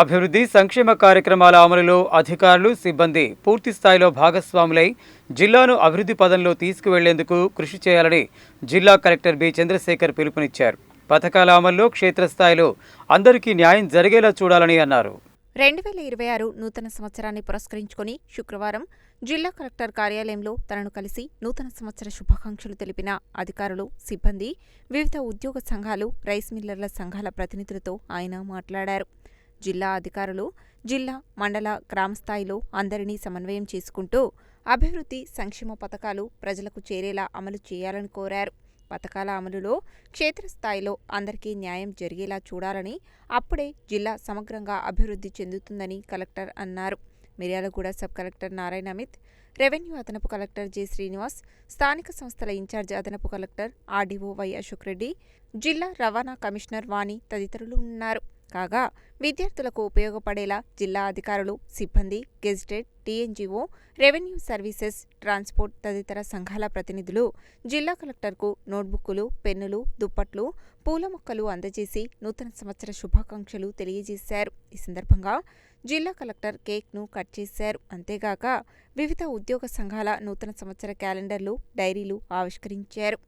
అభివృద్ధి సంక్షేమ కార్యక్రమాల అమలులో అధికారులు సిబ్బంది పూర్తి స్థాయిలో భాగస్వాములై జిల్లాను అభివృద్ధి పదంలో తీసుకువెళ్ళేందుకు కృషి చేయాలని జిల్లా కలెక్టర్ బి. చంద్రశేఖర్ పిలుపునిచ్చారు. పథకాల అమల్లో క్షేత్రస్థాయిలో అందరికీ న్యాయం జరిగేలా చూడాలని అన్నారు. రెండు వేల ఇరవై ఆరు నూతన సంవత్సరాన్ని పురస్కరించుకుని శుక్రవారం జిల్లా కలెక్టర్ కార్యాలయంలో తనను కలిసి నూతన సంవత్సర శుభాకాంక్షలు తెలిపిన అధికారులు సిబ్బంది వివిధ ఉద్యోగ సంఘాలు రైస్ మిల్లర్ల సంఘాల ప్రతినిధులతో ఆయన మాట్లాడారు. జిల్లా అధికారులు జిల్లా మండల గ్రామస్థాయిలో అందరినీ సమన్వయం చేసుకుంటూ అభివృద్ధి సంక్షేమ పథకాలు ప్రజలకు చేరేలా అమలు చేయాలని కోరారు. పథకాల అమలులో క్షేత్రస్థాయిలో అందరికీ న్యాయం జరిగేలా చూడాలని అప్పుడే జిల్లా సమగ్రంగా అభివృద్ధి చెందుతుందని కలెక్టర్ అన్నారు. Miryalaguda sub collector Narayana Amit revenue అదనపు కలెక్టర్ జె శ్రీనివాస్ స్థానిక సంస్థల ఇన్ఛార్జ్ అదనపు collector RDO Y Ashok Reddy జిల్లా రవాణా కమిషనర్ వాణి తదితరులు ఉన్నారు. కాగా విద్యార్థులకు ఉపయోగపడేలా జిల్లా అధికారులు సిబ్బంది gazetted TNGO revenue services transport తదితర సంఘాల ప్రతినిధులు జిల్లా కలెక్టర్కు నోట్బుక్కులు పెన్నులు దుప్పట్లు పూల మొక్కలు అందజేసి నూతన సంవత్సర శుభాకాంక్షలు తెలియజేశారు. ఈ సందర్భంగా జిల్లా కలెక్టర్ కేక్ను కట్ చేశారు. అంతేగాక వివిధ ఉద్యోగ సంఘాల నూతన సంవత్సర క్యాలెండర్లు డైరీలు ఆవిష్కరించారు.